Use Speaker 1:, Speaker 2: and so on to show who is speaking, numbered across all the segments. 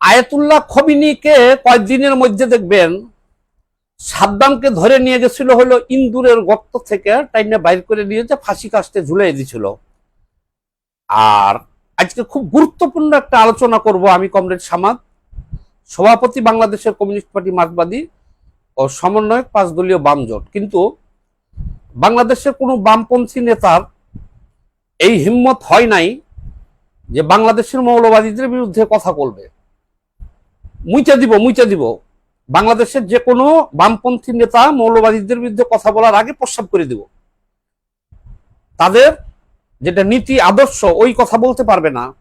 Speaker 1: Ayatollah খবিনীকে কয়েকদিনের মধ্যে দেখবেন সাদ্দামকে ধরে নিয়ে গেছিল হলো ইন্দুরের গর্ত থেকে, টাইনে বাইর করে নিয়ে যে ফাঁসি কাস্তে ঝুলাই দিছিল আর আজকে খুব গুরুত্বপূর্ণ একটা আলোচনা করব আমি, কমরেড সামাদ, সভাপতি বাংলাদেশের কমিউনিস্ট পার্টি মার্কবাদী ও সমন্বয়ক পাঁচ দলীয় বাম জোট। কিন্তু বাংলাদেশের কোনো বামপন্থী নেতার এই হিম্মত হয় নাই যে বাংলাদেশের মৌলবাদীদের বিরুদ্ধে কথা বলবে। মুইতে দিব মুইতে দিব। বাংলাদেশের যে কোনো বামপন্থী নেতা মৌলবাদীদের বিরুদ্ধে কথা বলার আগে প্রস্তাব করে দিব। তাদের যেটা নীতি, আদর্শ, ওই কথা বলতে পারবে না।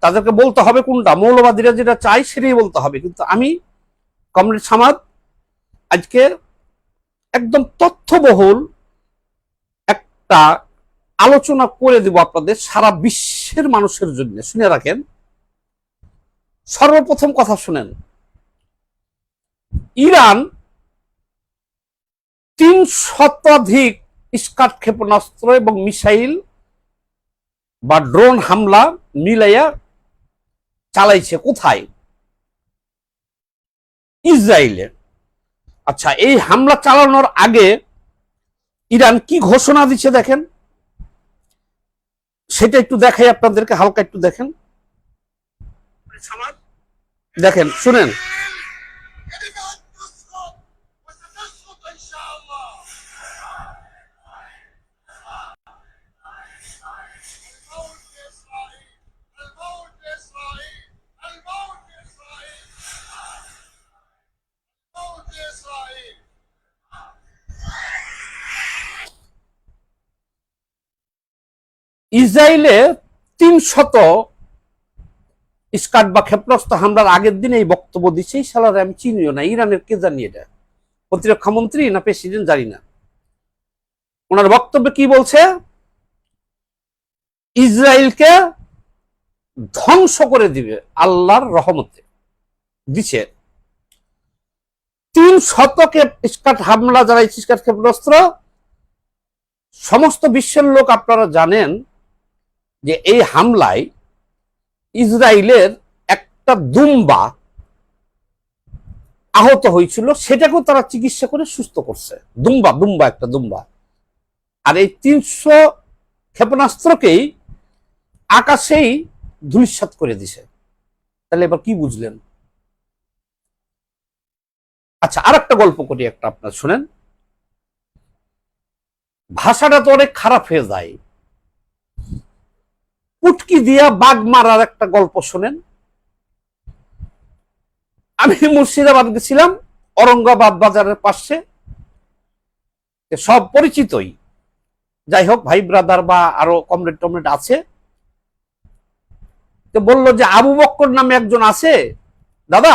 Speaker 1: তাদেরকে বলতে হবে কোনটা? মৌলবাদীরা যেটা চাই সেটাই বলতে হবে। কিন্তু আমি, কমরেড সামাদ, আজকে একদম তথ্যবহুল একটা আলোচনা করে দিব আপনাদের সারা বিশ্বের মানুষের জন্য। শুনে রাখেন সর্বপ্রথম কথা শুনেন। ইরান তিন শতাধিক স্কাট ক্ষেপণাস্ত্র এবং মিসাইল বা ড্রোন হামলা মিলাইয়া চালাইছে কোথায়? ইসরায়েলে। আচ্ছা এই হামলা চালানোর আগে ইরান কি ঘোষণা দিচ্ছে দেখেন? সেটা একটু দেখাই, আপনাদেরকে হালকা একটু দেখেন। দেখেন শুনেন। ইসরায়েলে তিন শত স্কাট বা ক্ষেপণাস্ত্র হামলার আগের দিন এই বক্তব্য দিচ্ছে। এই সালারে আমি চিনিও না, ইরানের কে জানি এটা? প্রতিরক্ষা মন্ত্রী না প্রেসিডেন্ট জানি না। ওনার বক্তব্যে কি বলছে? ইসরায়েলকে ধ্বংস করে দিবে আল্লাহর রহমতে। দিছে। তিন শতকে স্কাট হামলা যারা স্কাট ক্ষেপণাস্ত্র। সমস্ত বিশ্বের লোক আপনারা জানেন যে এই হামলায় ইসরায়েলের একটা দুম্বা আহত হয়েছিল, সেটাকেও তারা চিকিৎসা করে সুস্থ করছে। দুম্বা দুম্বা, একটা দুম্বা। আর এই তিনশো ক্ষেপণাস্ত্রকেই আকাশেই ধূলিসাৎ করে দিছে। তাহলে এবার কি বুঝলেন? আচ্ছা আর একটা গল্প করি একটা আপনার, শুনেন। ভাষাটা তো অনেক খারাপ হয়ে যায়। পুটকি দিয়া বাঘ মারার একটা গল্প শোনেন। আমি মুর্শিদাবাদ গেছিলাম অরঙ্গাবাদ বাজারের পাশে। সব পরিচিতই। যাই হোক, ভাই ব্রাদার বা আরও কমরেড টমরেড আছে। তো বলল যে, আবু বক্কর নামে একজন আছে। দাদা,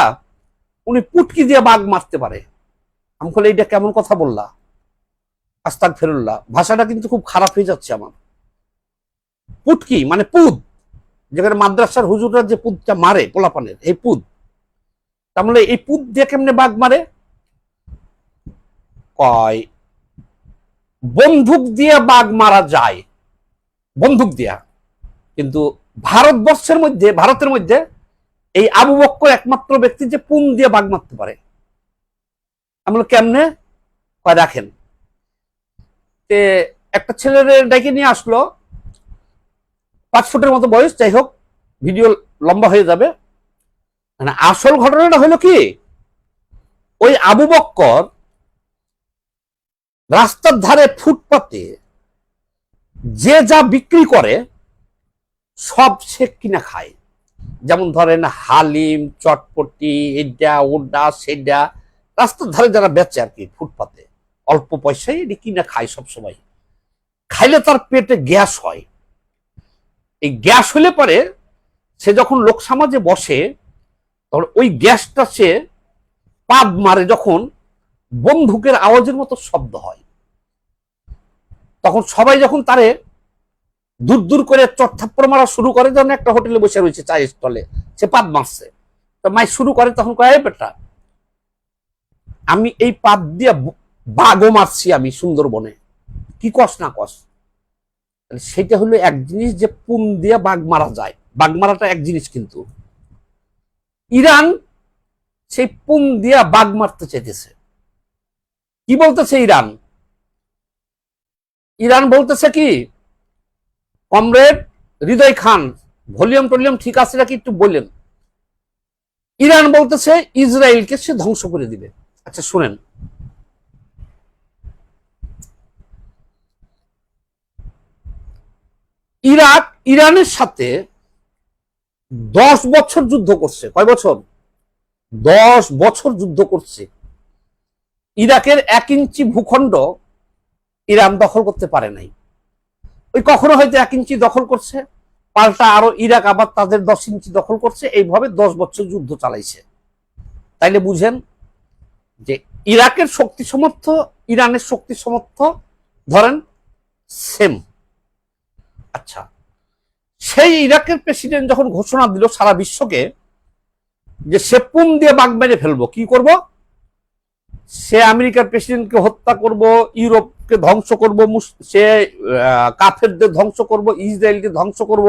Speaker 1: উনি পুটকি দিয়ে বাঘ মারতে পারে। আমি বলে এইটা কেমন কথা বললা? আস্তাক ফেরুল্লাহ ভাষাটা কিন্তু খুব খারাপ হয়ে যাচ্ছে আমার। পুটকি মানে পুদ যেখানে মাদ্রাসার হুজুররা যে পুদটা মারে পোলাপানের, এই পুদ তার মানে এই পুদ দিয়ে কেমনে বাঘ মারে? কয়, বন্দুক দিয়ে বাঘ মারা যায়। বন্দুক দিয়া। কিন্তু ভারতবর্ষের মধ্যে, ভারতের মধ্যে এই আবু বক্কর একমাত্র ব্যক্তি যে পুন দিয়ে বাঘ মারতে পারে। আমরা কেমনে? কয়, দেখেন। তে একটা ছেলের ডেকে নিয়ে আসলো পাঁচ ফুটের মতো বয়স, যাই হোক ভিডিও লম্বা হয়ে যাবে। মানে আসল ঘটনাটা হলো কি? ওই আবু বক্কর রাস্তার ধারে ফুটপাতে যে যা বিক্রি করে, সব সে কিনা খায়। যেমন ধরেন হালিম, চটপটি এটা ওডা সেটা রাস্তার ধারে যারা বেচে আর কি ফুটপাতে, অল্প পয়সায় এটি কিনা খায় সবসময়। খাইলে তার পেটে গ্যাস হয়। এই গ্যাস হলে পরে সে যখন লোক সমাজে বসে, তখন ওই গ্যাসটা সে পাদ মারে যখন বন্দুকের আওয়াজের মতো শব্দ হয়। তখন সবাই যখন তারে দূর দূর করে চটথাপ্পড় মারা শুরু করে, যখন একটা হোটেলে বসে রয়েছে চায়ের স্টলে, সে পাদ মারছে। তো মাই শুরু করে, তখন কয়, "এই বেটা, আমি এই পাদ দিয়ে বাঘও মারছি আমি সুন্দরবনে। কি কস না কস? সেটা হলো এক জিনিস যে পুন দিয়ে বাঘ মারা যায়। বাঘ মারাটা এক জিনিস কিন্তু। ইরান সেই পুম দিয়া বাগ মারতে চাইতেছে। কি বলতেছে ইরান? ইরান বলতেছে কি, কমরেড, হৃদয় খান, ভলিউম টলিউম ঠিক আছে নাকি একটু বললেন ইরান বলতেছে, ইসরায়েলকে সে ধ্বংস করে দিবে। আচ্ছা শুনেন। ইরাক, ইরানের সাথে দশ বছর যুদ্ধ করছে। কয় বছর? দশ বছর যুদ্ধ করছে। ইরাকের এক ইঞ্চি ভূখণ্ড ইরান দখল করতে পারে নাই। ওই কখনো হয়তো এক ইঞ্চি দখল করছে, পাল্টা আরও ইরাক আবার তাদের দশ ইঞ্চি দখল করছে, এইভাবে দশ বছর যুদ্ধ চালাইছে। তাইলে বুঝেন যে ইরাকের শক্তি সমর্থ ইরানের শক্তি সমর্থ ধরেন সেম। আচ্ছা। সেই ইরাকের প্রেসিডেন্ট যখন ঘোষণা দিল সারা বিশ্বকে যে সে পুম দিয়ে বাগ মেরে ফেলব, কি করব? সে আমেরিকার প্রেসিডেন্টকে হত্যা করব, ইউরোপকে ধ্বংস করব সে কাফেরদের ধ্বংস করব, ইসরায়েলকে ধ্বংস করব,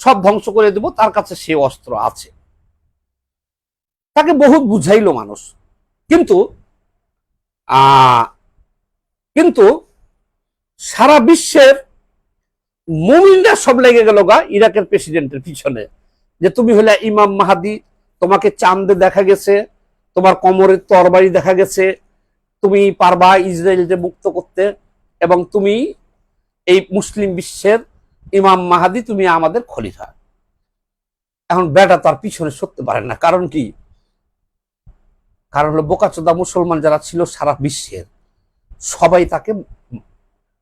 Speaker 1: সব ধ্বংস করে দেব, তার কাছে সে অস্ত্র আছে। তাকে বহুত বুঝাইলো মানুষ। কিন্তু কিন্তু সারা বিশ্বের মুমিনরা সব লেগে গেল গা ইরাকের প্রেসিডেন্টের পিছনে। যে তুমি হলে ইমাম মাহাদি, তোমাকে চাঁদে দেখা গেছে, তোমার কোমরের তরবারি দেখা গেছে, তুমি পারবা ইসরায়েলকে মুক্ত করতে এবং তুমি এই মুসলিম বিশ্বের ইমাম মাহাদি, তুমি আমাদের খলিফা। এখন বেটা তার পিছনে সরতে পারে না। কারণ কি? কারণ হলো বোকাচোদা মুসলমান যারা ছিল সারা বিশ্বের, সবাই তাকে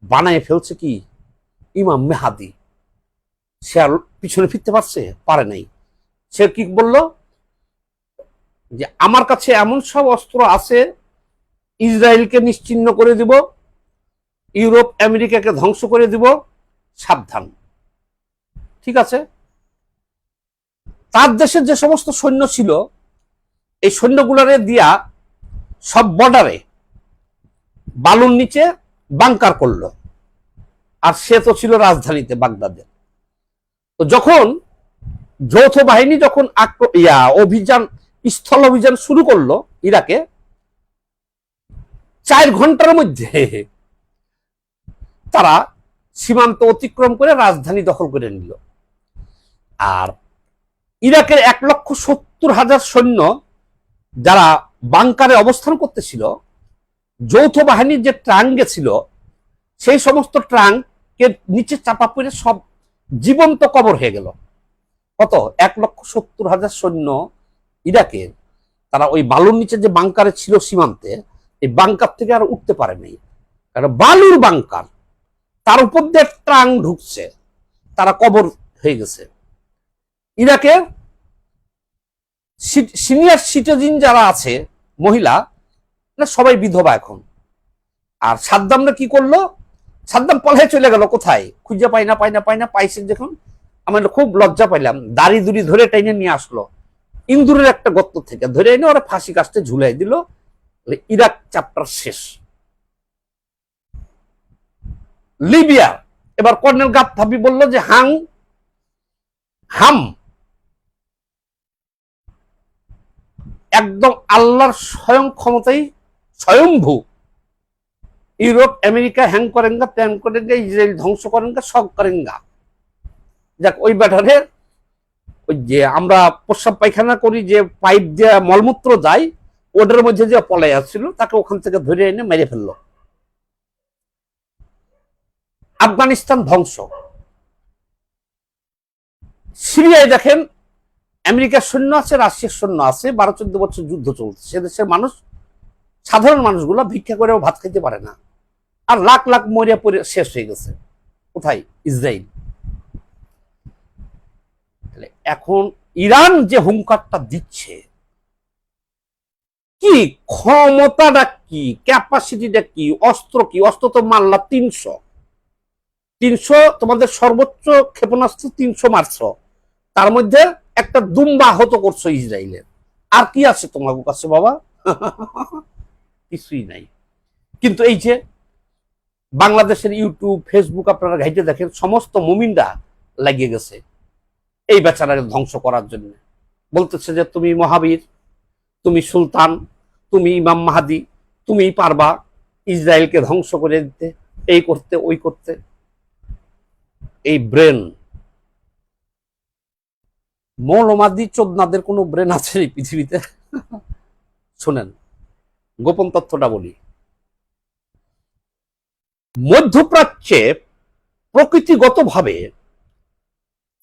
Speaker 1: বানায় ফেলছে কি? ইমাম মেহাদি। সে আর পিছনে ফিরতে পারছে? পারে নাই। সে কি বলল? যে আমার কাছে এমন সব অস্ত্র আছে, ইসরায়েলকে নিশ্চিহ্ন করে দিব, ইউরোপ আমেরিকাকে ধ্বংস করে দিব, সাবধান। ঠিক আছে? তার দেশের যে সমস্ত সৈন্য ছিল, এই সৈন্যগুলোরে দিয়া সব বর্ডারে বালুর নিচে বাংকার করল। আর সে তো ছিল রাজধানীতে বাগদাদের তো যখন যৌথ বাহিনী যখন ইয়া, অভিযান, স্থল অভিযান শুরু করল ইরাকে, চার ঘণ্টার মধ্যে তারা সীমান্ত অতিক্রম করে রাজধানী দখল করে নিল। আর ইরাকের এক লক্ষ সত্তর হাজার সৈন্য যারা বাংকারে অবস্থান করতেছিল, যৌথ বাহিনীর যে ট্রাঙ্ক ছিল, সেই সমস্ত ট্রাঙ্কের নিচে চাপা পড়ে সব জীবন্ত কবর হয়ে গেল। কত? এক লক্ষ সত্তর হাজার সৈন্য ইরাকের তারা ওই বালুর নিচে যে বাংকারে ছিল সীমান্তে, এই বাংকার থেকে আর উঠতে পারে কারণ বালুর বাংকার, তার উপর দিয়ে ট্রাং ঢুকছে, তারা কবর হয়ে গেছে। ইরাকের সিনিয়র সিটিজেন যারা আছে, মহিলা সবাই বিধবা এখন। আর সাদ্দামরা কি করল? সাদ্দাম পলায় চলে গেল কোথায়? খুঁজে পাই না পাই না পাই না, পাইছে যখন আমরা খুব লজ্জা পাইলাম। দাড়ি দুড়ি ধরে টেনে নিয়ে আসলো। ইন্দুরের একটা গর্ত থেকে ধরে এনে ওরা ফাঁসি কাস্টে ঝুলাই দিল। ইরাক চ্যাপ্টার শেষ। লিবিয়া। এবার কর্নেল গাদ্দাফি বলল যে, হাং, হাম। একদম আল্লাহর স্বয়ং ক্ষমতাই স্বয়ংভূ ইউরোপ, আমেরিকা হ্যাং করেন গা করেঙ্গা ত্যান করেঙ্গা ইসরায়েল ধ্বংস করেঙ্গা সব করেঙ্গা যাক, ওই ব্যাটারে ওই যে আমরা প্রস্রাব পায়খানা করি, যে পাইপ দিয়ে মলমূত্র যায়, ওটার মধ্যে যে পলাই আসছিল, তাকে ওখান থেকে ধরে এনে মেরে ফেলল। আফগানিস্তান ধ্বংস। সিরিয়ায় দেখেন, আমেরিকার সৈন্য আছে, রাশিয়ার সৈন্য আছে, বারো চোদ্দ বছর যুদ্ধ চলছে। সে দেশের মানুষ, সাধারণ মানুষগুলো ভিক্ষা করেও ভাত খেতে পারে না। আর লাখ লাখ মরিয়া পরে শেষ হয়ে গেছে। কোথায়? ইসরায়েল এখন ইরান যে হুঙ্কারটা দিচ্ছে, কি ক্ষমতাটা কি ক্যাপাসিটিটা কি, অস্ত্র কি? অস্ত্র তো মারলা তিনশো। তিনশো তোমাদের সর্বোচ্চ ক্ষেপণাস্ত্র তিনশো মারছো। তার মধ্যে একটা দুম্বা আহত করছ ইসরায়েলের আর কি আছে তোমার কাছে বাবা? কিছুই নাই। কিন্তু এই যে বাংলাদেশের ইউটিউব, ফেসবুক আপনারা ঘাইতে দেখেন, সমস্ত মুমিনরা লাগিয়ে গেছে এই বেচারাকে ধ্বংস করার জন্য। বলতেছে যে, তুমি মহাবীর, তুমি সুলতান, তুমি ইমাম মাহাদি, তুমি পারবা ইসরায়েলকে ধ্বংস করে দিতে, এই করতে, ওই করতে। এই ব্রেন, মৌলমাদি চোদনাদের কোনো ব্রেন আছে এই পৃথিবীতে? শোনেন, গোপন তথ্যটা বলি। মধ্যপ্রাচ্যে প্রকৃতিগতভাবে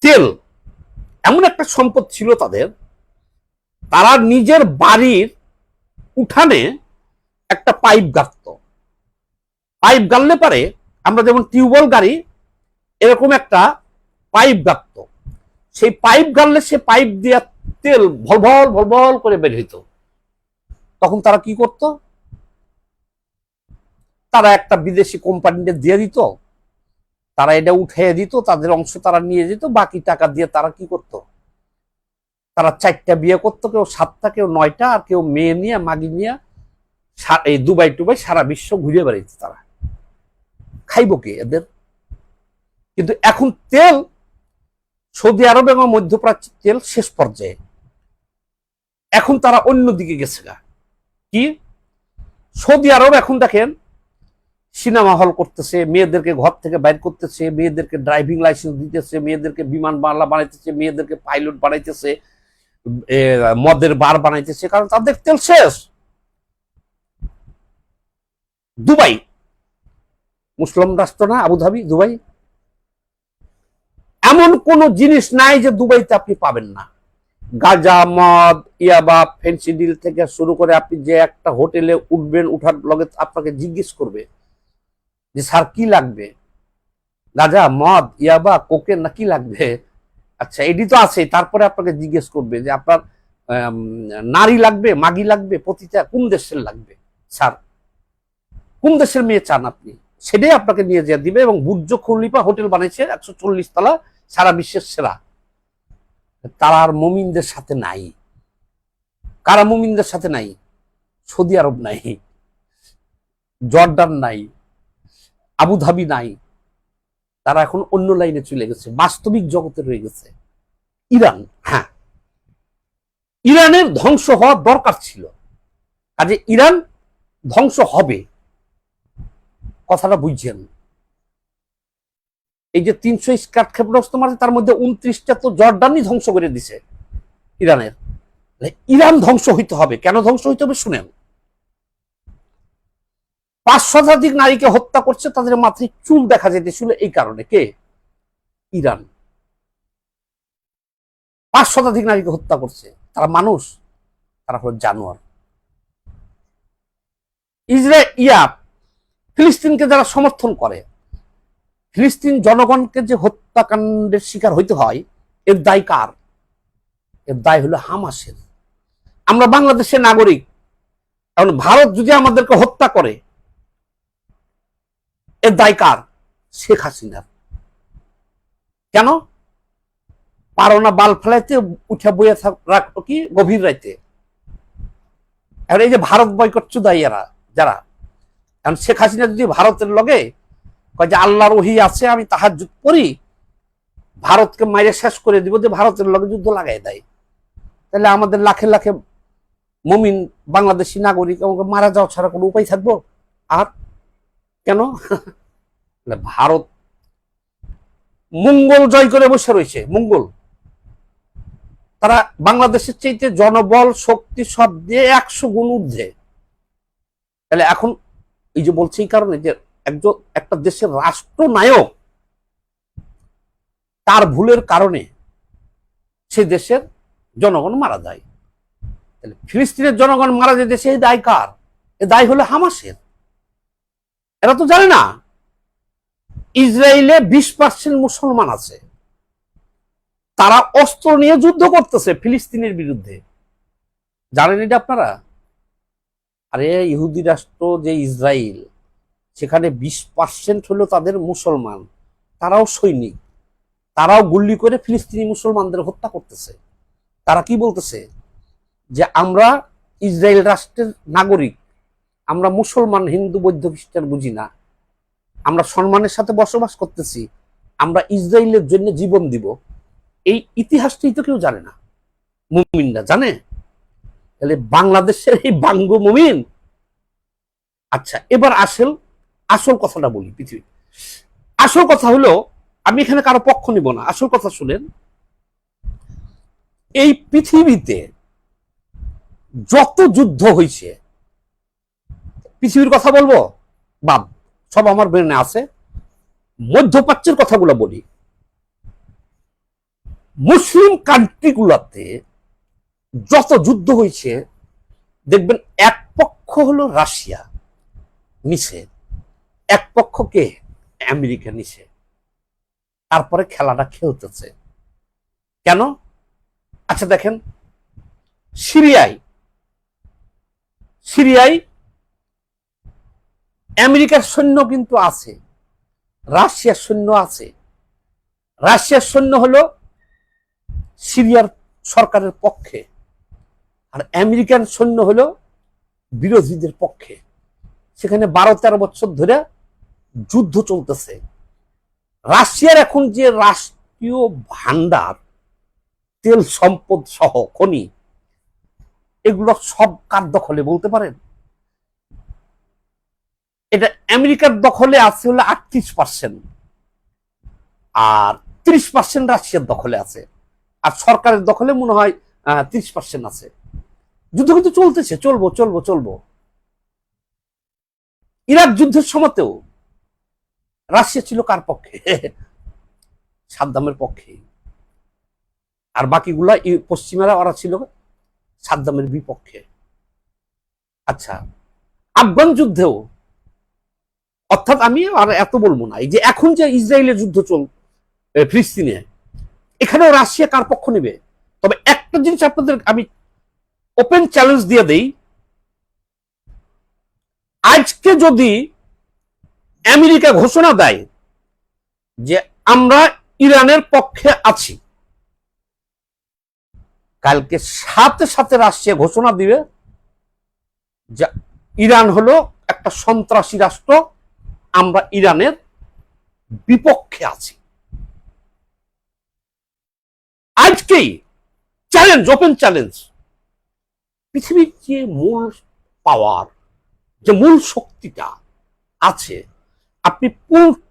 Speaker 1: তেল এমন একটা সম্পদ ছিল তাদের, তারা নিজের বাড়ির উঠানে একটা পাইপ গাঁথত। পাইপ গাড়লে পারে আমরা যেমন টিউবওয়েল গাড়ি, এরকম একটা পাইপ গাঁথত। সেই পাইপ গাড়লে সে পাইপ দিয়ে তেল ভলভল ভলভল করে বের হইত। তখন তারা কি করত? তারা একটা বিদেশি কোম্পানিতে দিয়ে দিত, তারা এটা উঠিয়ে দিত, তাদের অংশ তারা নিয়ে যেত, বাকি টাকা দিয়ে তারা কি করত? তারা চারটা বিয়ে করতো, কেউ সাতটা, কেউ নয়টা, আর কেউ মেয়ে নিয়ে, মাগি নিয়ে এই দুবাই টুবাই সারা বিশ্ব ঘুরে বেড়াইছে তারা। খাইব কি এদের? কিন্তু এখন তেল, সৌদি আরব এবং মধ্যপ্রাচ্যের তেল শেষ পর্যায়ে। এখন তারা অন্যদিকে গেছে গা। কি? সৌদি আরব এখন দেখেন সিনেমা হল করতেছে, মেয়েদেরকে ঘর থেকে বাইর করতেছে, মেয়েদেরকে ড্রাইভিং লাইসেন্স দিতেছে, মেয়েদেরকে বিমান বাংলা বানাইতেছে, মেয়েদেরকে পাইলট বানাইতেছে মদের বার বানাইতেছে, কারণ তাদের তেল শেষ। দুবাই। মুসলিম রাষ্ট্র না, আবুধাবি, দুবাই। এমন কোন জিনিস নাই যে দুবাইতে আপনি পাবেন না। গাজা, মদ ইয়াবা ফেন্সিডিল থেকে শুরু করে আপনি যে একটা হোটেলে উঠবেন, উঠার লগে আপনাকে জিজ্ঞেস করবে যে স্যার কি লাগবে? গাঁজা, মদ, ইয়াবা কোকে না কি লাগবে? আচ্ছা এটি তো আছে, তারপরে আপনাকে জিজ্ঞেস করবে যে আপনার নারী লাগবে, মাগি লাগবে, পতিতা, কোন দেশের লাগবে স্যার কোন দেশের মেয়ে চান আপনি? সেটাই আপনাকে নিয়ে যেয়ে দিবে এবং বুর্জ খলিফা হোটেল বানিয়েছে, একশো চল্লিশ তলা, সারা বিশ্বের সেরা। তারা আর মুমিনদের সাথে নাই। কারা মুমিনদের সাথে নাই? সৌদি আরব নাই। জর্ডান নাই। আবুধাবি নাই। তারা এখন অন্য লাইনে চলে গেছে, বাস্তবিক জগতে রয়ে গেছে। ইরান হ্যাঁ। ইরানের ধ্বংস হওয়া দরকার ছিল। কাজে ইরান ধ্বংস হবে। কথাটা বুঝছেন? এই যে তিনশো স্কাট ক্ষেপণাস্ত্র মারছে, তার মধ্যে উনত্রিশটা তো জর্ডানই ধ্বংস করে দিছে ইরানের। ইরান ধ্বংস হইতে হবে। কেন ধ্বংস হইতে হবে? শুনেন। পাঁচ শতাধিক নারীকে হত্যা করছে, তাদের মাথায় চুল দেখা যেতেছিল এই কারণে। কে? ইরান। পাঁচ শতাধিক নারীকে হত্যা করছে। তারা মানুষ, তারা হলো জানোয়ার। ইসরায়েল ইয়া ফিলিস্তিনকে যারা সমর্থন করে, ফিলিস্তিন জনগণকে যে হত্যাকাণ্ডের শিকার হইতে হয়, এর দায় কার? এর দায় হলো হামাসের। আমরা বাংলাদেশের নাগরিক এখন ভারত যদি আমাদেরকে হত্যা করে এর দায় কার? শেখ হাসিনার কেন? পারো না বাল ফেলাইতে, উঠে বইয়া রাখতো কি? গভীর রাইতে। আর এই যে ভারত বয়কট চুদাই এরা, যারা। এখন শেখ হাসিনা যদি ভারতের লগে কয় যে আল্লাহর ওহি আছে, আমি তাহার যুদ্ধ করি, ভারতকে মাইরে শেষ করে দিব যে ভারতের লগে যুদ্ধ লাগাই দেয়। তাহলে আমাদের লাখে লাখে মমিন বাংলাদেশি নাগরিক আমাকে মারা যাওয়া ছাড়া কোনো উপায় থাকব? আর কেন? ভারত মঙ্গল জয় করে বসে রয়েছে, মঙ্গল। তারা বাংলাদেশের চাইতে জনবল, শক্তি সব দিয়ে একশো গুণ ঊর্ধ্বে। তাহলে এখন এই যে বলছে এই কারণে যে একজন একটা দেশের রাষ্ট্রনায়ক, তার ভুলের কারণে সে দেশের জনগণ মারা যায়। তাহলে ফিলিস্তিনের জনগণ মারা যায় দেশে, এই দায় কার? এ দায় হলো হামাসের। এরা তো জানে না। ইসরায়েলে বিশ পার্সেন্ট মুসলমান আছে। তারা অস্ত্র নিয়ে যুদ্ধ করতেছে ফিলিস্তিনের বিরুদ্ধে। জানেন এটা আপনারা? আরে, ইহুদি রাষ্ট্র যে ইসরায়েল, সেখানে বিশ পার্সেন্ট হলো তাদের মুসলমান। তারাও সৈনিক। তারাও গুল্লি করে ফিলিস্তিনি মুসলমানদের হত্যা করতেছে। তারা কি বলতেছে? যে আমরা ইসরায়েল রাষ্ট্রের নাগরিক। আমরা মুসলমান, হিন্দু, বৌদ্ধ, খ্রিস্টান বুঝি না। আমরা সম্মানের সাথে বসবাস করতেছি। আমরা ইসরায়েলের জন্য জীবন দিব। এই ইতিহাসটাই তো কেউ জানে না। মুমিনরা জানে? তাহলে বাংলাদেশের এই বাঙ্গু মুমিন? আচ্ছা এবার আসল আসল কথাটা বলি পৃথিবী আসল কথা হলো, আমি এখানে কারও পক্ষ নিব না। আসল কথা শুনেন, এই পৃথিবীতে যত যুদ্ধ হয়েছে পৃথিবীর কথা বলব? বাদ সব আমার ব্রেনে আছে। মধ্যপ্রাচ্যের কথাগুলো বলি। মুসলিম কান্ট্রিগুলোতে যত যুদ্ধ হয়েছে, দেখবেন এক পক্ষ হলো রাশিয়া, নিচে। এক পক্ষ কে? আমেরিকা নিচে। তারপরে খেলাটা খেলতেছে। কেন? আচ্ছা দেখেন, সিরিয়ায়। সিরিয়ায় আমেরিকার সৈন্য কিন্তু আছে, রাশিয়ার সৈন্য আছে। রাশিয়ার সৈন্য হলো সিরিয়ার সরকারের পক্ষে, আর আমেরিকান সৈন্য হলো বিরোধীদের পক্ষে। সেখানে বারো তেরো বছর ধরে যুদ্ধ চলতেছে। রাশিয়ার এখন যে রাষ্ট্রীয় ভান্ডার তেল সম্পদ সহ খনি, এগুলো সব কার দখলে বলতে পারেন? এটা আমেরিকার দখলে আছে হলো আটত্রিশ পার্সেন্ট আর ত্রিশ পার্সেন্ট রাশিয়ার দখলে আছে। আর সরকারের দখলে মনে হয় ত্রিশ পার্সেন্ট আছে। যুদ্ধ কিন্তু চলতেছে, চলবো চলবো চলবো। ইরাক যুদ্ধের সময়তেও রাশিয়া ছিল কার পক্ষে? সাদ্দামের পক্ষে। আর বাকিগুলা পশ্চিমারা, ওরা ছিল সাদ্দামের বিপক্ষে। আচ্ছা আফগান যুদ্ধেও অর্থাৎ আমি আর এত বলব না, এই যে এখন যে ইসরায়েলের যুদ্ধ চল ফিলিস্তিনে, এখানেও রাশিয়া কার পক্ষ নেবে? তবে একটা জিনিস আপনাদের আমি ওপেন চ্যালেঞ্জ দিয়ে দেই। আজকে যদি আমেরিকা ঘোষণা দেয় যে আমরা ইরানের পক্ষে আছি, কালকে সাথে সাথে রাশিয়া ঘোষণা দিবে যে ইরান হলো একটা সন্ত্রাসী রাষ্ট্র আমরা ইরানের বিপক্ষে আছি। আজকেই চ্যালেঞ্জ ওপেন চ্যালেঞ্জ পৃথিবীর যে মূল পাওয়ার যে মূল শক্তিটা আছে, আপনি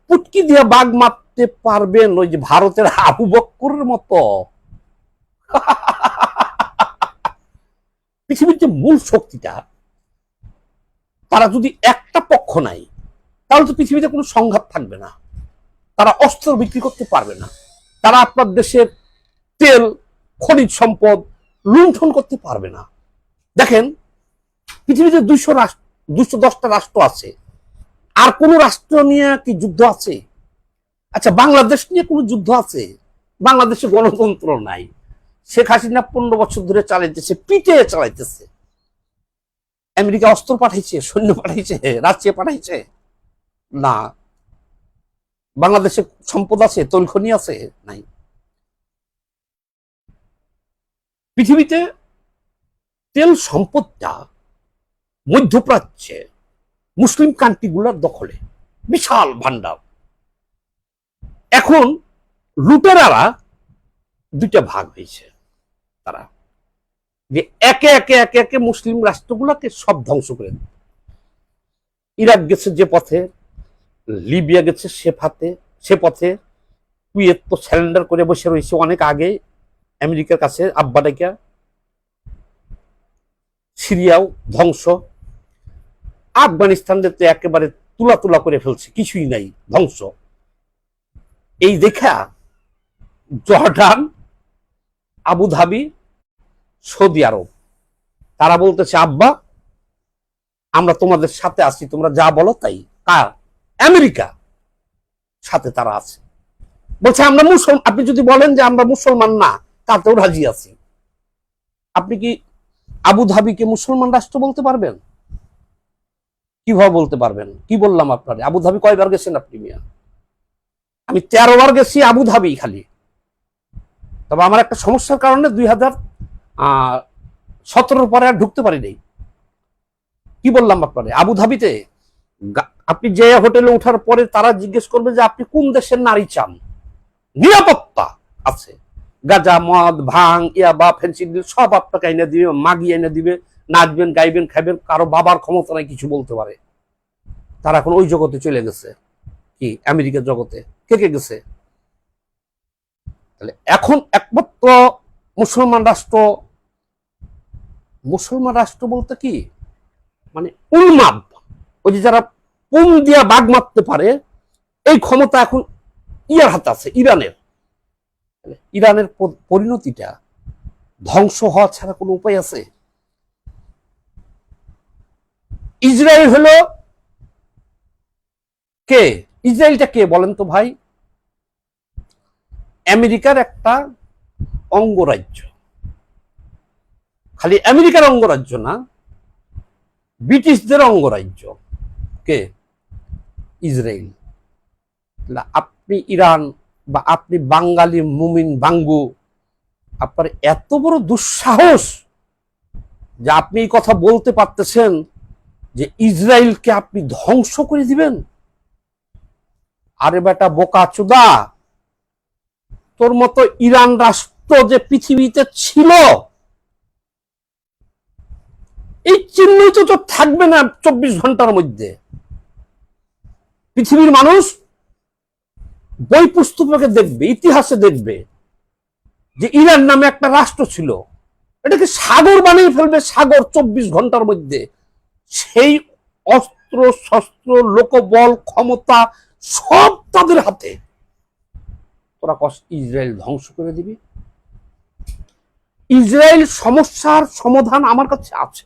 Speaker 1: পুটকি দিয়ে বাঘ মারতে পারবেন ওই যে ভারতের আবু বক্করের মতো। পৃথিবীর যে মূল শক্তিটা, তারা যদি একটা পক্ষ নাই তাহলে তো পৃথিবীতে কোনো সংঘাত থাকবে না। তারা অস্ত্র বিক্রি করতে পারবে না। তারা আপনার দেশের তেল, খনিজ সম্পদ লুণ্ঠন করতে পারবে না। দেখেন, পৃথিবীতে দুইশো রাষ্ট্র দুইশো দশটা রাষ্ট্র আছে। আর কোন রাষ্ট্র নিয়ে কি যুদ্ধ আছে? আচ্ছা বাংলাদেশ নিয়ে কোনো যুদ্ধ আছে? বাংলাদেশে গণতন্ত্র নাই। শেখ হাসিনা পনেরো বছর ধরে চালাইতেছে পিটে চালাইতেছে। আমেরিকা অস্ত্র পাঠাইছে, সৈন্য পাঠাইছে, রাশিয়া পাঠাইছে। না। বাংলাদেশে সম্পদ আছে, তৈলখনি আছে? নাই। পৃথিবীতে তেল সম্পদটা মধ্যপ্রাচ্যে মুসলিম কান্ট্রিগুলোর দখলে। বিশাল ভান্ডার এখন লুটেরারা দুইটা ভাগ হয়েছে তারা। যে একে একে একে একে মুসলিম রাষ্ট্রগুলোকে সব ধ্বংস করে ইরাক গেছে যে পথে লিবিয়া গেছে, সে ফাতে সে পথে। কুয়েত তো স্যালেন্ডার করে বসে রয়েছে অনেক আগে। আমেরিকার কাছে আব্বা ডেকা সিরিয়াও ধ্বংস। আফগানিস্তানদের তো একেবারে তুলা তুলা করে ফেলছে, কিছুই নাই, ধ্বংস। এই দেখা জর্ডান আবুধাবি সৌদি আরব। তারা বলতেছে, আব্বা, আমরা তোমাদের সাথে আছি, তোমরা যা বলো তাই। কার? আমেরিকা সাথে তারা আছে। বলছে, আমরা মুসলমান আপনি যদি বলেন যে আমরা মুসলমান না, তাতেও রাজি আছি। আপনি কি আবু ধাবিকে মুসলমান রাষ্ট্র বলতে পারবেন? কীভাবে বলতে পারবেন? কি বললাম আপনার? আবু ধাবি কয়বার গেছেন আপনি, মিয়া? আমি তেরো বার গেছি আবু ধাবি খালি। তবে আমার একটা সমস্যার কারণে দুই হাজার সতেরোর পরে আর ঢুকতে পারি নাই। কি বললাম আপনারে? আবু ধাবিতে গা- আপনি যে হোটেলে ওঠার পরে তারা জিজ্ঞেস করবে যে আপনি কোন দেশের নারী চান? নিরাপত্তা আছে। গাজা, মদ, ভাং, ইয়াবা ফেন্সিডিল সব আপনাকে এনে দিবে, মাগি এনে দিবে, নাচবেন, গাইবেন, খাইবেন, কারও বাবার ক্ষমতা নাই, কিছু বলতে পারে। তারা এখন ওই জগতে চলে গেছে। কি? আমেরিকার জগতে। কে কে গেছে? তাহলে এখন একমাত্র মুসলমান রাষ্ট্র মুসলমান রাষ্ট্র বলতে কি? মানে উন্মাদ ওই যে যারা পুম দিয়া বাঘ মারতে পারে, এই ক্ষমতা এখন ইয়ার হাতে আছে, ইরানের। ইরানের পরিণতিটা ধ্বংস হওয়া ছাড়া কোনো উপায় আছে? ইসরায়েল হলো কে? ইসরায়েলটা কে বলেন তো ভাই? আমেরিকার একটা অঙ্গরাজ্য। খালি আমেরিকার অঙ্গরাজ্য না, ব্রিটিশদের অঙ্গরাজ্য। কে? ইসরায়েল আপনি ইরান বা আপনি বাঙালি মুমিন বাঙ্গু আপনার এত বড় দুঃসাহস যে আপনি এই কথা বলতে পারতেছেন যে ইসরায়েলকে আপনি ধ্বংস করে দিবেন। আরে বেটা বোকা চুদা, তোর মতো ইরান রাষ্ট্র যে পৃথিবীতে ছিল, এই চিহ্নিত তো থাকবে না চব্বিশ ঘণ্টার মধ্যে। পৃথিবীর মানুষ বই পুস্তকে দেখবে, ইতিহাসে দেখবে যে ইরান নামে একটা রাষ্ট্র ছিল। এটাকে সাগর বানিয়ে ফেলবে সাগর চব্বিশ ঘণ্টার মধ্যে। সেই অস্ত্র, শস্ত্র, লোকবল, ক্ষমতা সব তাদের হাতে। তোরা ইসরায়েল ধ্বংস করে দিবি? ইসরায়েল সমস্যার সমাধান আমার কাছে আছে।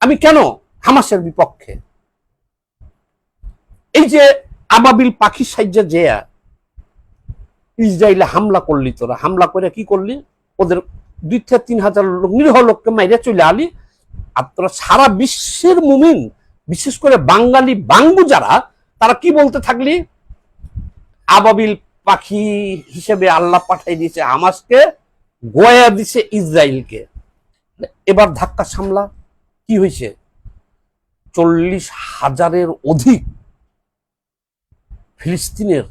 Speaker 1: আমি কেন হামাসের বিপক্ষে এই যে আবাবিল পাখির সাহায্যে যে ইসরায়েলে হামলা করলি তোরা, হামলা করে কি করলি? ওদের দুই থেকে তিন হাজার লোক, নিরীহ লোককে মাইরে চলে আলি। আর তোরা সারা বিশ্বের মুমিন, বিশেষ করে বাঙালি বাঙ্গু যারা, তারা কি বলতে থাকলি? আবাবিল পাখি হিসেবে আল্লাহ পাঠাই দিয়েছে হামাসকে, গোয়া দিছে ইসরায়েলকে। এবার ধাক্কা সামলা, কি হয়েছে? চল্লিশ হাজারের অধিক ফিলিস্তিনের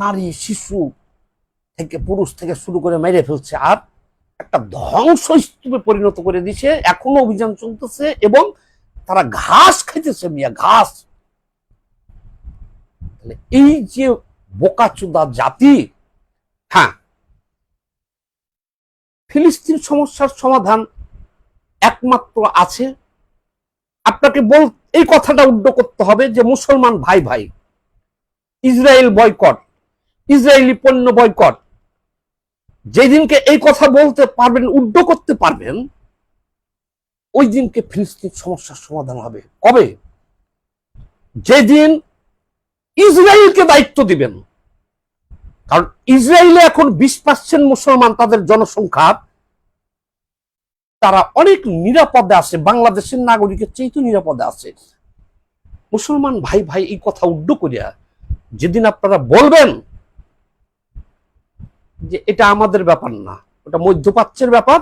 Speaker 1: নারী, শিশু থেকে পুরুষ থেকে শুরু করে মেরে ফেলছে আর একটা ধ্বংসস্তূপে পরিণত করে দিছে। এখনও অভিযান চলতেছে এবং তারা ঘাস খাইতেছে মিয়া, ঘাস। এই যে বোকাচুদা জাতি হ্যাঁ ফিলিস্তিন সমস্যার সমাধান একমাত্র আছে। আপনাকে বল, এই কথাটা উড্ড করতে হবে যে মুসলমান ভাই ভাই ইসরায়েল বয়কট, ইসরায়েলি পণ্য বয়কট। যেদিনকে এই কথা বলতে পারবেন, উড্ড করতে পারবেন, ওই দিনকে ফিলিস্তিন সমস্যার সমাধান হবে। কবে? যেদিন ইসরায়েলকে দায়িত্ব দিবেন। কারণ ইসরায়েলে এখন বিশ পার্সেন্ট মুসলমান তাদের জনসংখ্যা। তারা অনেক নিরাপদে আছে, বাংলাদেশের নাগরিকের চেয়ে তো নিরাপদে আছে। মুসলমান ভাই ভাই এই কথা উড্ড করিয়া যেদিন আপনারা বলবেন যে এটা আমাদের ব্যাপার না, ওটা মধ্যপ্রাচ্যের ব্যাপার,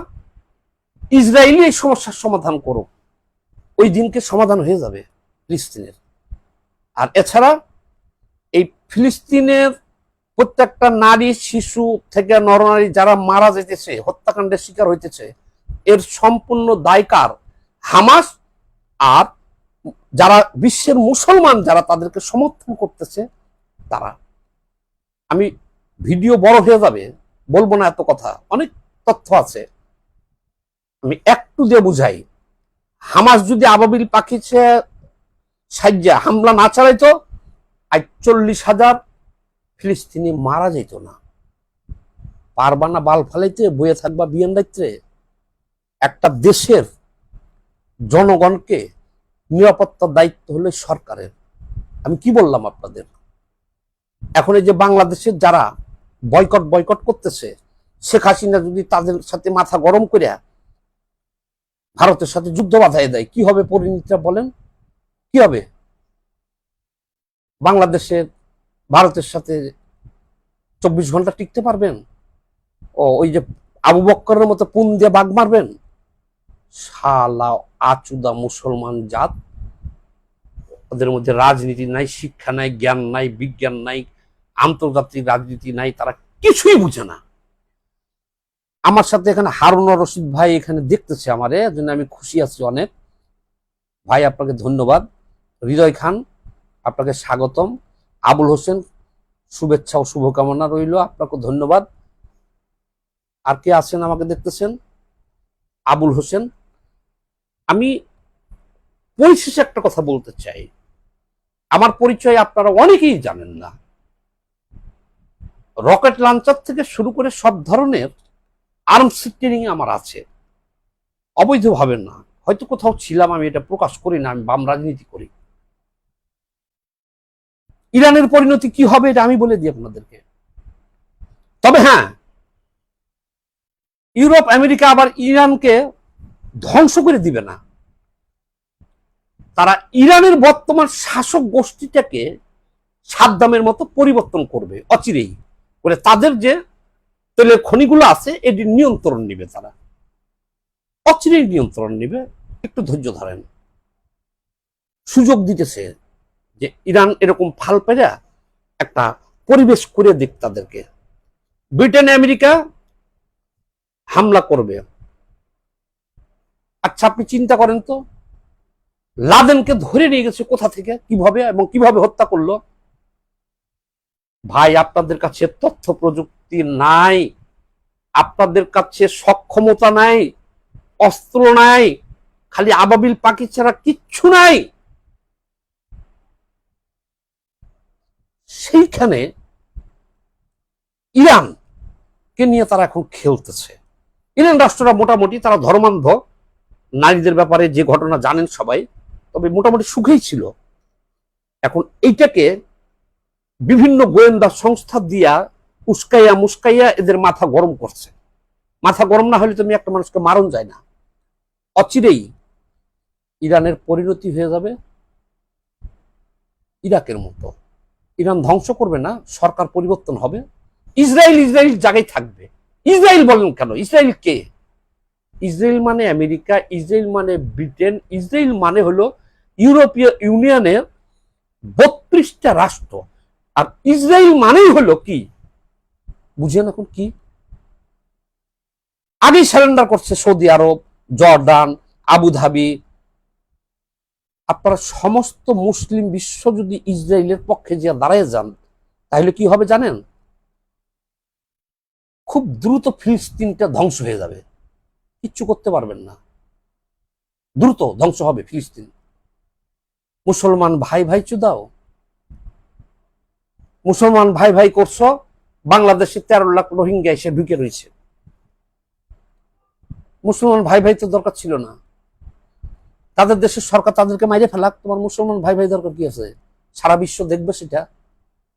Speaker 1: ইসরায়েলি এই সমস্যার সমাধান করুক, ওই দিনকে সমাধান হয়ে যাবে ফিলিস্তিনের। আর এছাড়া এই ফিলিস্তিনের প্রত্যেকটা নারী, শিশু থেকে নরনারী যারা মারা যেতেছে, হত্যাকাণ্ডের শিকার হইতেছে, এর সম্পূর্ণ দায়কার হামাস আর যারা বিশ্বের মুসলমান যারা তাদেরকে সমর্থন করতেছে তারা। আমি ভিডিও বড় হয়ে যাবে, বলব না এত কথা, অনেক তথ্য আছে। আমি একটু দিয়ে বুঝাই, হামাস যদি আবাবিল পাখি সাজ্জা হামলা না চালাইতো আজ চল্লিশ হাজার ফিলিস্তিনি মারা যেত না। পারবা না বাল ফালাইতে বয়ে থাকবা বিয়ান দায়িত্বে একটা দেশের জনগণকে নিরাপত্তার দায়িত্ব হলে সরকারের। আমি কি বললাম আপনাদের? এখন এই যে বাংলাদেশের যারা বয়কট বয়কট করতেছে, শেখ হাসিনা যদি তাদের সাথে মাথা গরম করে ভারতের সাথে যুদ্ধ বাধায় দেয়, কি হবে পরিণতিটা বলেন? কি হবে? বাংলাদেশের, ভারতের সাথে চব্বিশ ঘণ্টা টিকতে পারবেন? ও, ওই যে আবু বক্করের মতো পুন দিয়ে বাঘ মারবেন? শালা আচুদা মুসলমান জাত। ওদের মধ্যে রাজনীতি নাই, শিক্ষা নাই, জ্ঞান নাই, বিজ্ঞান নাই, আন্তর্জাতিক রাজনীতি নাই, তারা কিছুই বুঝে না। আমার সাথে এখানে হারুন রশিদ ভাই এখানে দেখতেছে আমারে জন্য আমি খুশি আছি অনেক। ভাই, আপনাকে ধন্যবাদ। হৃদয় খান, আপনাকে স্বাগতম। আবুল হোসেন, শুভেচ্ছা ও শুভকামনা রইল, আপনাকে ধন্যবাদ। আর কে আছেন আমাকে দেখতেছেন? আবুল হোসেন। আমি পরিশেষে একটা কথা বলতে চাই। আমার পরিচয় আপনারা অনেকেই জানেন না। রকেট লাঞ্চার থেকে শুরু করে সব ধরনের আর্মস ট্রেনিং আমার আছে। অবৈধভাবে না। হয়তো কোথাও ছিলাম, আমি এটা প্রকাশ করি না, আমি বাম রাজনীতি করি। ইরানের পরিণতি কি হবে এটা আমি বলে দিই আপনাদেরকে। তবে হ্যাঁ ইউরোপ, আমেরিকা আবার ইরানকে ধ্বংস করে দিবে না। তারা ইরানের বর্তমান শাসক গোষ্ঠীটাকে সাদ্দামের মতো পরিবর্তন করবে, অচিরেই। করে তাদের যে তেলের খনিগুলো আছে, এটি নিয়ন্ত্রণ নিবে তারা। অচিরেই নিয়ন্ত্রণ নিবে। একটু ধৈর্য ধরেন। সুযোগ দিতেছে যে ইরান এরকম ফাল পেরা একটা পরিবেশ করে দিক তাদেরকে। ব্রিটেন, আমেরিকা হামলা করবে। আচ্ছা আপনি চিন্তা করেন তো। লাদেনকে ধরে নিয়ে গেছে কোথা থেকে, কীভাবে এবং কীভাবে হত্যা করল? ভাই, আপনাদের কাছে তথ্য প্রযুক্তি নাই, আপনাদের কাছে সক্ষমতা নাই, অস্ত্র নাই, খালি আবাবিল পাখি ছাড়া কিচ্ছু নাই। সেইখানে ইরান কে নিয়ে তারা এখন খেলতেছে। ইরান রাষ্ট্ররা মোটামুটি তারা ধর্মান্ধ। নারীদের ব্যাপারে যে ঘটনা জানেন সবাই তবে মোটামুটি সুখেই ছিল। এখন এইটাকে বিভিন্ন গোয়েন্দা সংস্থা দিয়া উস্কাইয়া মুস্কাইয়া এদের মাথা গরম করছে। মাথা গরম না হলে তুমি একটা মানুষকে মারণ যায় না। অচিরেই ইরানের পরিণতি হয়ে যাবে। ইরাকের মতো। ইরান ধ্বংস করবে না, সরকার পরিবর্তন হবে। ইসরায়েল ইসরায়েল জায়গায় থাকবে। ইসরায়েল বলেন কেন? ইসরায়েল কে? ইসরায়েল মানে আমেরিকা ইসরায়েল মানে ব্রিটেন ইসরায়েল মানে হলো ইউরোপীয় ইউনিয়নের বত্রিশটা রাষ্ট্র। আর ইসরায়েল মানেই হলো কি? বুঝেন এখন কি? আগেই সারেন্ডার করছে সৌদি আরব জর্ডান আবুধাবি। আপনারা সমস্ত মুসলিম বিশ্ব যদি ইসরায়েলের পক্ষে যে দাঁড়ায় যান, তাহলে কি হবে জানেন? খুব দ্রুত ফিলিস্তিনটা ধ্বংস হয়ে যাবে। কিচ্ছু করতে পারবেন না। দ্রুত ধ্বংস হবে ফিলিস্তিন। মুসলমান ভাই ভাই চুদাও। মুসলমান ভাই ভাই করছ, বাংলাদেশে তেরো লাখ রোহিঙ্গা এসে ঢুকে রয়েছে। মুসলমান ভাই ভাই তো দরকার ছিল না। তাদের দেশের সরকার তাদেরকে মাইরে ফেলাক, তোমার মুসলমান ভাই ভাই দরকার কি আছে? সারা বিশ্ব দেখবে সেটা।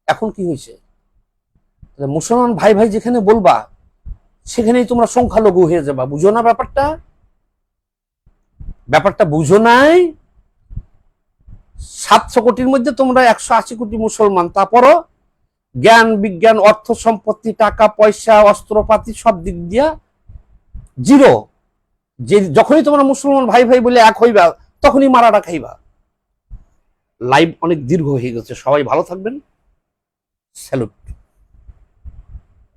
Speaker 1: এখন কি হয়েছে? মুসলমান ভাই ভাই যেখানে বলবা সেখানেই তোমরা সংখ্যালঘু হয়ে যাবা। বুঝো না ব্যাপারটা? ব্যাপারটা বুঝো নাই? সাতশো কোটির মধ্যে তোমরা একশো আশি কোটি মুসলমান। তারপরও জ্ঞান, বিজ্ঞান, অর্থ সম্পত্তি, টাকা, পয়সা, অস্ত্রপাতি সব দিক দিয়া জিরো। যে যখনই তোমরা মুসলমান ভাই ভাই বলে এক হইবা, তখনই মারাটা খাইবা। লাইভ অনেক দীর্ঘ হয়ে গেছে। সবাই ভালো থাকবেন। স্যালুট